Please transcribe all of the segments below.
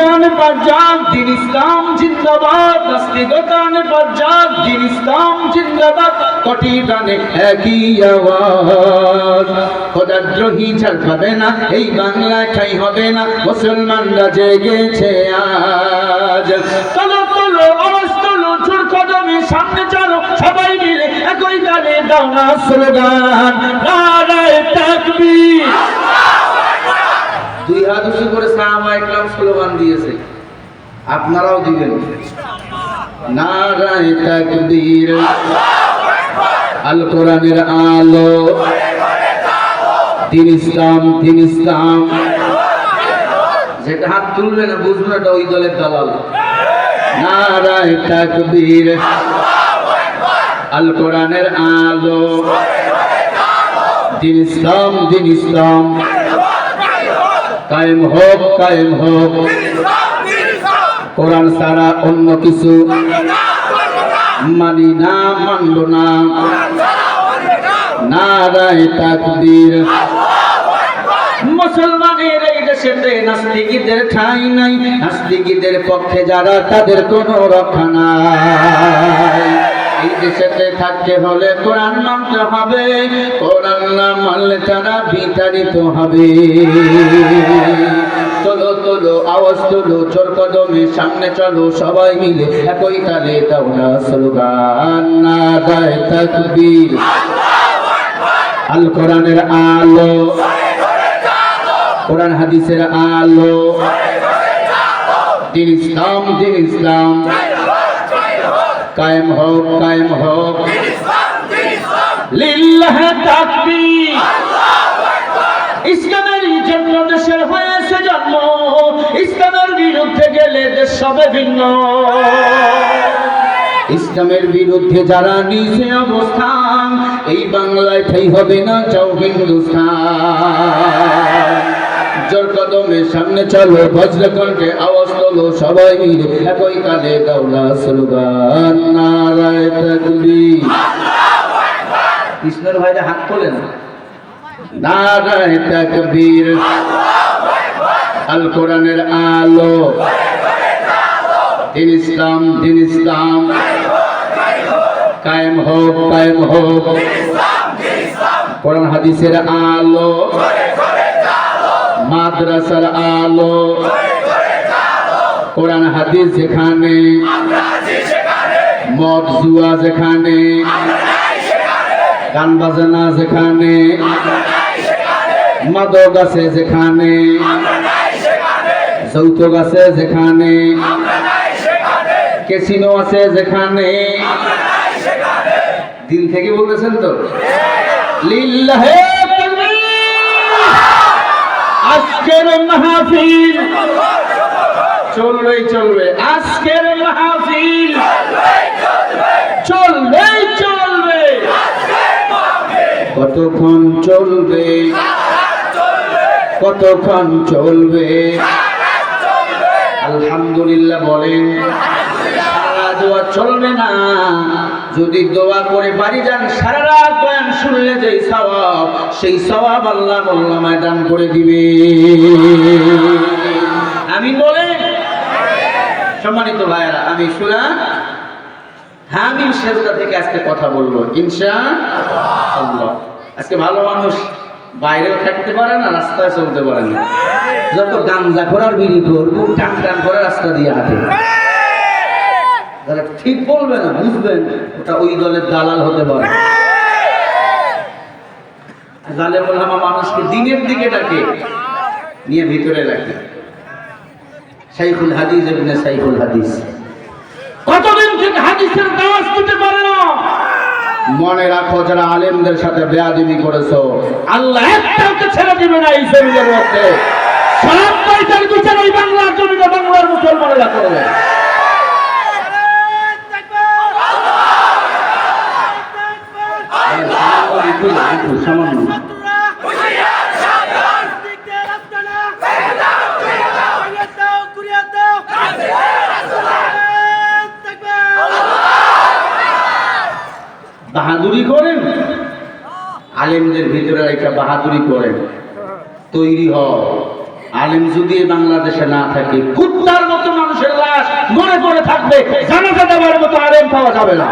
নাস্তিকতান পাজাক দিন ইসলাম জিন্দাবাদ নাস্তিকতান পাজাক দিন ইসলাম জিন্দাবাদ, কটি গানে একই আওয়াজ? খোদাদ্রোহী ছাড় পাবে না, এই বাংলা ঠাই হবে না, মুসলমানরা জেগেছে আজ। চলো চলো আওয়াজ তোলো কদমে সামনে চলো, সবাই মিলে একই গানে দাও না স্লোগান। নারায় তাকবীর। দুই হাত উঁচু করে সাহাবা একরাম স্লোগান দিয়েছে। আপনারাও দিবেন। নারায় তাকবীর। আল কোরআনের আলো। দিন ইসলাম দিন ইসলাম। যেটা হাত তুলবে না, বুঝবে এটা ওই দলের দালাল। নারায় তাকবীর। আল কোরআনের আলো। দিন ইসলাম দিন ইসলাম। কায়েম হোক কায়েম হোক। কোরআন ছাড়া অন্য কিছু মানি না, মানব না। নারায় তাকবীর। মুসলমানের এই দেশেতে নাস্তিকীদের ঠাঁই নাই। নাস্তিকীদের পক্ষে যারা, তাদের কোনো রক্ষা নাই। এই থাকতে হলে কোরআন মানতে হবে। কোরআন না মানলে তারা বিতাড়িত হবে। আওয়াজ তোলো চোর কদমে সামনে চলো, সবাই মিলে একই দাও স্লোগান, না আল কোরআনের আলো। কোরআন হাদিসের আলো। দিন ইসলাম দিন ইসলাম। কায়েম হোক কায়েম হোক। লিল্লাহ ইসলামের জন্য দেশের হয়েছে জন্ম। ইসলামের বিরুদ্ধে গেলে দেশ সবে ভিন্ন। ইসলামের বিরুদ্ধে যারা নিজে অবস্থান, এই বাংলায় ঠাই হবে না চাও হিন্দুস্থান। জোর কদমে সামনে চলো বজ্র কণ্ঠে আওয়াজ তোলো সবাই মিলে। একই কালে গাওলা স্লোগান নারায় তাকবীর। কৃষ্ণের ভাইরা হাত তোলেন। নারায় তাকবীর। আল কোরআনের আলো। দিন ইসলাম দিন ইসলাম। কায়েম হোক কায়েম হোক। কোরআন হাদিসের আলো। মাদ্রাসার আলো। কোরআন, হাদিস যেখানে, মদ, জুয়া যেখানে, গান বাজনা যেখানে মাদক আছে যেখানে, যৌতুক আছে যেখানে কেসিনো আছে যেখানে। দিন থেকে বলেছেন তো? লিল্লাহে! মাহফিল। চলবে চলবে। আজকের মাহফিল। চলবেই চলবে। কতক্ষণ চলবে? কতক্ষণ চলবে? আলহামদুলিল্লাহ বলেন। চলবে না। যদি দোয়া করে বাড়ি যান, সারা রাত বয়ান শুনলে যে সওয়াব, সেই সওয়াব আল্লাহ মোল্লা ময়দান করে দিবে। আমি বলে? সম্মানিত ভাইয়েরা, আমি শোনা হামিম সেজদা থেকে আজকে কথা বলব, ইনশা আজকে ভালো মানুষ বাইরেও থাকতে পারে না, রাস্তায় চলতে পারে না। যত গাঞ্জা করার বিড়ি করব টান টান করে রাস্তা দিয়ে হাঁটে। ঠিক বলবে না বুঝবেন ওটা ওই দলের দালাল হতে পারে। মানুষকে দিনের দিকে ডাকে, নিয়ে ভিতরে রাখে। সাইফুল হাদিস ইবনে সাইফুল হাদিস। কতদিন থেকে হাদিসের দাওয়াত দিতে পারে না? মনে রাখো, যারা আলেমদের সাথে বেয়াদবি করেছ, আল্লাহ একটাকে ছেড়ে দিবে না এই জমিনের মধ্যে। সব বিচার এই বাংলার জমিনে বাংলার মুসলমানেরা করবে। বাহাদুরি করেন? আলেমদের ভিতরে একটা বাহাদুরি করেন। তৈরি হ। আলিম যদি বাংলাদেশে না থাকে, কুত্তার মতো মানুষের লাশ মনে পড়ে থাকবে, জানাজা দেওয়ার মতো আলেম পাওয়া যাবে না।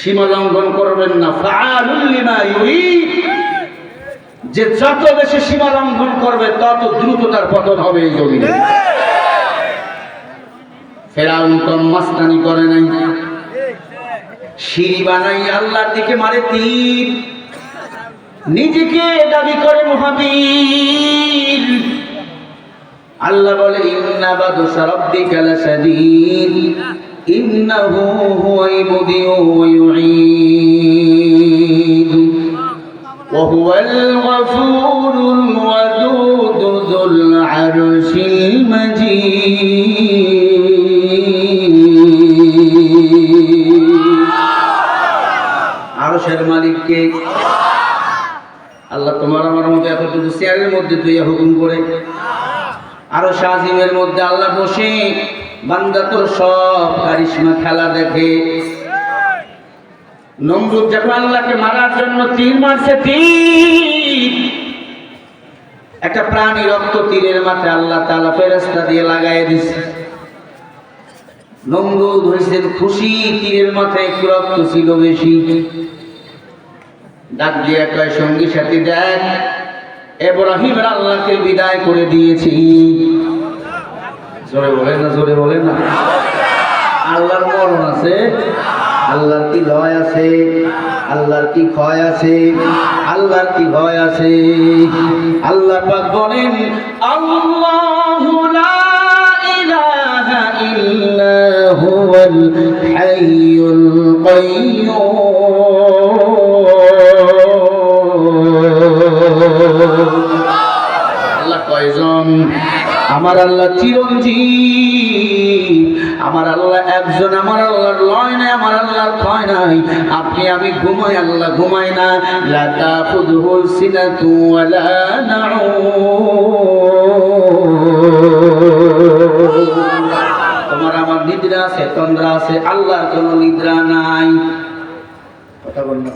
সীমা লঙ্ঘন করবেন না। যে যত বেশি সীমা লঙ্ঘন করবে, তত দ্রুত তার পতন হবে এই জমিনে। ফেরাউন তো মাস্তানি করে নাই। সিঁড়ি বানাই আল্লাহর দিকে মারে তীর। নিজেকে দাবি করে মহাবীর। আল্লাহ বলে, ইন্না বাদশা রাব্বিকা লাশাদীদ। ইন্নাহু হুয়াল মুদিউ ওয়া ইউঈদ وهو الغفور الودود ذو العرش المجيد আরশের মালিককে আল্লাহ তোমার আমার মতো এতটুকু চেয়ারের মধ্যে তুই হুকুম করে আরো শাহিমের মধ্যে আল্লাহ বসে বান্দা তোর সব কারিশমা খেলা দেখে। নমরুদ যখন আল্লাহকে মারার জন্য তীর মারছে, তীর। একটা প্রাণী রক্ত তীরের মাথায় আল্লাহ তালা ফেরেস্তা দিয়ে লাগাই দিছে। নমরুদ হয়েছেন খুশি, তীরের মাথায় একটু রক্ত ছিল বেশি। ডাক দিয়ে কয়, সঙ্গী সাথী দেখ, এব্রাহিম আল্লাহকে বিদায় করে দিয়েছি। জোরে বলে না, জোরে বলে না। আল্লাহর মরণ আছে, আল্লাহর কি লয় আছে, আল্লাহর কি ক্ষয় আছে, আল্লাহর কি ভয় আছে। আল্লাহ পাক বলেন, আল্লাহু লা ইলাহা ইল্লা হুয়াল হাইয়ুল কাইয়্যুম কয়জন আমার আল্লাহ চিরঞ্জীব। আমার আল্লাহ একজন, আমার আল্লাহর লয় নাই, আমার আল্লাহর ক্ষয় নাই। আপনি, আমি ঘুমাই, আল্লাহ ঘুমাই না। লাতা ফুদহুল সিনাতু ওয়ালা তোমার আমার নিদ্রা আছে, তন্দ্রা আছে, আল্লাহর কোনো নিদ্রা নাই। কথা বল না।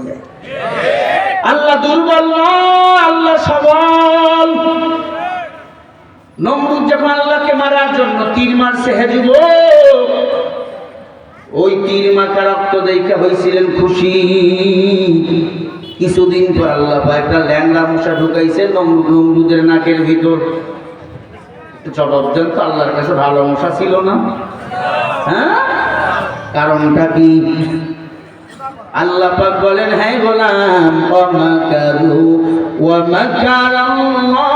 আল্লাহ দুর্বল আল্লাহ সবল। নমরুদ যখন আল্লাহকে মারার জন্য তীর মারছে হেজুব ওই তীর মাখা রক্ত দেখা হয়েছিলেন খুশি। কিছুদিন পর আল্লাহ একটা ল্যাংড়া মশা ঢুকাইছে নমরুদ, নমরুদের নাকের ভিতর। জবাব তো আল্লাহর কাছে ভালো মশা ছিল না? হ্যাঁ? কারণটা কি? আল্লাহ পাক বলেন হ্যাঁ গোলাম ওয়ামাকারু ওয়ামাকার আল্লাহু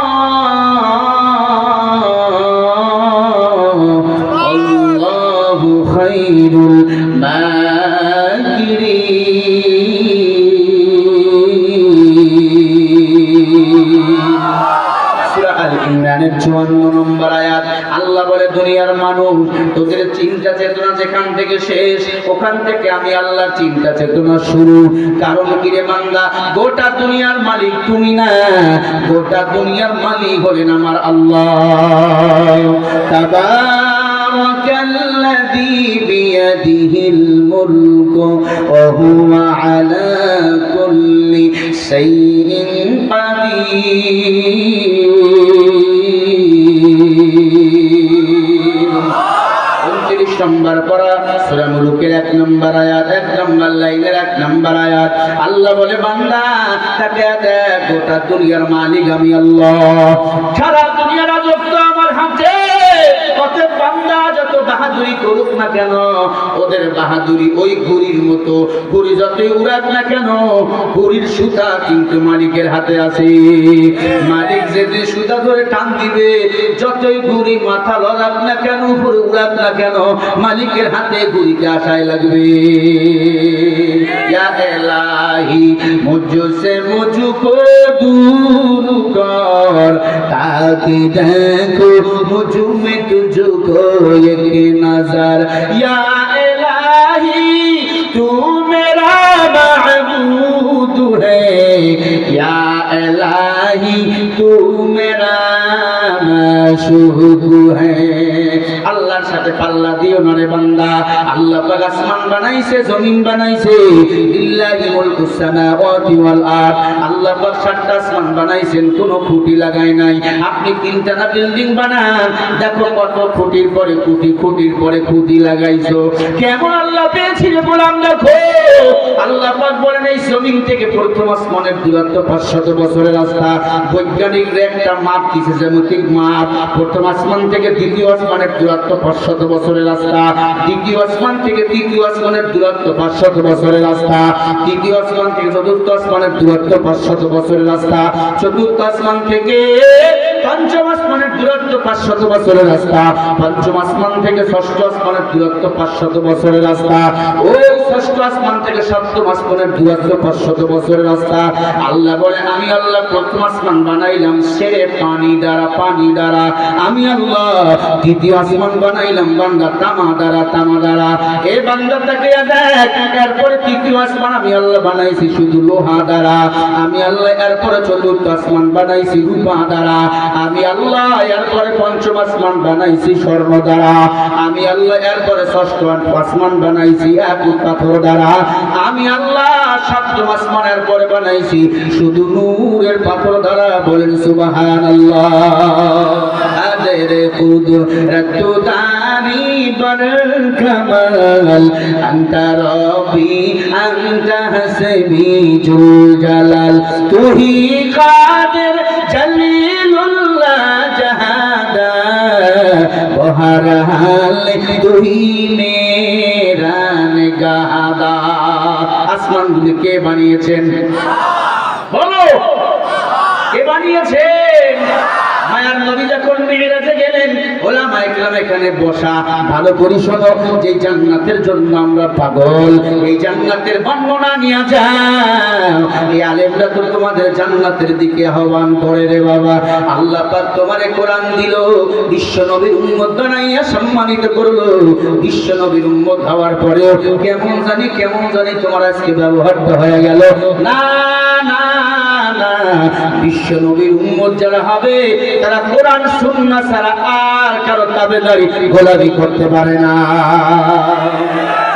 শেষ ওখান থেকে আমি আল্লাহর চিন্তা চেতনা শুরু কারণ কি রে বান্দা গোটা দুনিয়ার মালিক তুমি না গোটা দুনিয়ার মালিক হলেন আমার আল্লাহ تبارك الذي بيده الملك وهو على كل شيء قدير নম্বর পড়া, সূরা মুলুকের এক নম্বর আয়াত, এক নম্বর লাইনের এক নম্বর আয়াত। আল্লাহ বলে, বান্দা, তাকে গোটা দুনিয়ার মালিক আমি আল্লাহ। সারা দুনিয়ার বাহাদুরি করুক না কেন? ওদের বাহাদুরি ওই ঘুড়ির মতো। ঘুড়ি যতই উড়াক না কেন, ঘুড়ির সুতা কিন্তু মালিকের হাতে আছে। মালিক যেদিন সুতা ধরে টান দিবে, যতই ঘুড়ি মাথা লড়াক না কেন উপরে উড়াক না কেন, মালিকের হাতে ঘুড়িতে আশায় লাগবে। चाही मुझ से मुझको दूर कर ताकि देखो मुझ में तुझको एक नजर या इलाही तू मेरा महबूद है या इलाही तू मेरा मशहूक है আল্লাহর সাথে পাল্লা দিও না রে বান্দা। আল্লাহ পাক আসমান বানাইছে, জমিন বানাইছে। লিল্লাহি মুলকুস সামাওয়াতি ওয়াল আরদ। আল্লাহ পাক সাতটা আসমান বানাইছেন, কোনো খুঁটি লাগাই নাই। আপনি তিনটা বিল্ডিং বানান। দেখো কত খুঁটির পরে খুঁটি, খুঁটির পরে খুঁটি লাগাইছো। কেমন আল্লাহ পেয়েছি রে বললাম দেখো। আল্লাহ পাক বলেন, এই জমিন থেকে প্রথম আসমানের দূরত্ব পাঁচশত বছরের রাস্তা। বৈজ্ঞানিকরা একটা মাপ দিছে, জ্যামিতিক মাপ। প্রথম আসমান থেকে দ্বিতীয় আসমানের দূরত্ব পাঁচশত বছরের রাস্তা। দ্বিতীয় আসমান থেকে তৃতীয় আসমানের দূরত্ব পাঁচশত বছরের রাস্তা। তৃতীয় আসমান থেকে চতুর্থ আসমানের দূরত্ব পাঁচশত বছরের রাস্তা। চতুর্থ আসমান থেকে পঞ্চম দূরত্ব পাঁচশত বছরের রাস্তা। পঞ্চম আসমান থেকে ষষ্ঠ আসমানের দূরত্ব পাঁচশত বছরের রাস্তা। ওই ষষ্ঠ আসমান থেকে সপ্তম আসমানের দূরত্ব পাঁচশত বছরের রাস্তা। আল্লাহ বলে, আমি আল্লাহ প্রথম আসমান বানাইলাম, সেরে পানি দ্বারা পানি দ্বারা। আমি আল্লাহ দ্বিতীয় আসমান বানাইলাম, বান্দা তামা দ্বারা তামা দ্বারা। এ বান্দাটাকে দেখ, এরপরে তৃতীয় আসমান আমি আল্লাহ বানাইছি শুধু লোহা দ্বারা। আমি আল্লাহ, এরপরে চতুর্থ আসমান বানাইছি রূপা দ্বারা। আমি আল্লাহ এরপরে পঞ্চম আসমান বানাইছি স্বর্ণ দ্বারা। আমি আল্লাহ এরপরে ষষ্ঠ আসমান বানাইছি, এক পাথর দ্বারা। আমি আল্লাহ সপ্তম আসমানের পরে বানাইছি, শুধু নূরের পাথর দ্বারা বলেন সুবাহান আল্লাহ আদের খুদ রতু তানি বর কমল অন্তর অন্ত হসবি জুল জালাল। তুহি কাদের জলি হারালে তুই মেরান গাদা আসমানগুলি কে বানিয়েছেন? বলো! কে বানিয়েছেন? জান্নাতের দিকে আহ্বান করে রে বাবা। আল্লাহ তোমারে কোরআন দিল, বিশ্ব নবীর বানাইয়া সম্মানিত করল। বিশ্ব নবীর উম্মত হওয়ার পরেও কেমন জানি কেমন জানি তোমার আজকে ব্যবহারটা হয়ে গেল। না না না বিশ্ব নবীর উম্মত যারা হবে, তারা কোরআন সুন্না ছাড়া আর কারও তাবেদারি গোলামি করতে পারে না।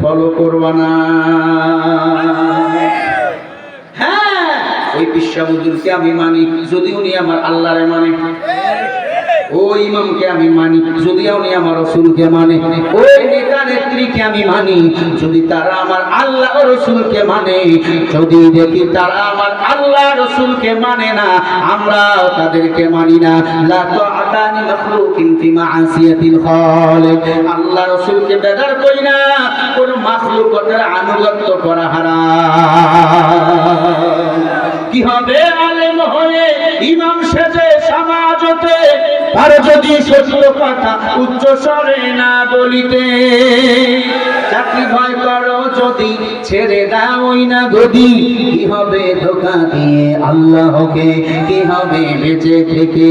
ফলো করবা না হ্যাঁ ওই বিশ্বাবুদুরকে আমি মানি যদি উনি আমার আল্লাহরে মানে। ওই ইমামকে আমি মানি যদি উনি আমার রসুলকে মানে। ওই নেতা নেত্রীকে আমি মানি, যদি তারা আমার আল্লাহ ও রসুলকে মানে যদি দেখি তারা আমার আল্লাহ রসুলকে মানে না আমরা তাদেরকে মানি না। আল্লাহ রসুলকে বেদার কই না, কোন মাখলুকতের আনুগত্য করা হারাম। কি হবে আলেম হয়ে ইমাম সেজে সমাজতে আর যদি সত্য কথা উচ্চ স্বরে না বলিতে, চাকরি ভয় করো যদি, ছেড়ে দাওই না গদি। কি হবে ধোকা দিয়ে আল্লাহকে? কি হবে বেঁচে থেকে?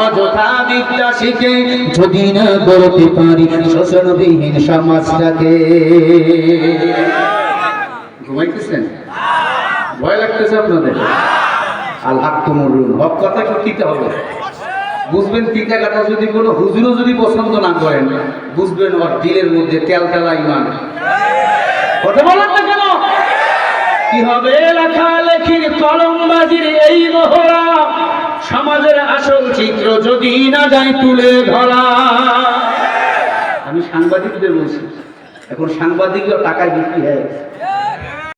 অযথা বিদ্যা শিখে যদি না করতে পারি শোষণবিহীন সমাজটাকে। ঘুমাইতেছেন? ভয় লাগতেছে আপনাদের? আল্লাহ হক কথা কি হবে? বুঝবেন কথা যদি কোনো হুজুরও যদি পছন্দ না করেন, বুঝবেন ওর দিলের মধ্যে তেল তেলা ইমান। কথা বলেন না কেন? কি হবে? লেখালেখির কলমবাজির এই মহড়া সমাজের আসল চিত্র যদি না যায় তুলে ধরা। আমি সাংবাদিকদের বলছি, এখন সাংবাদিকরা টাকায় বিক্রি হয়ে গেছে।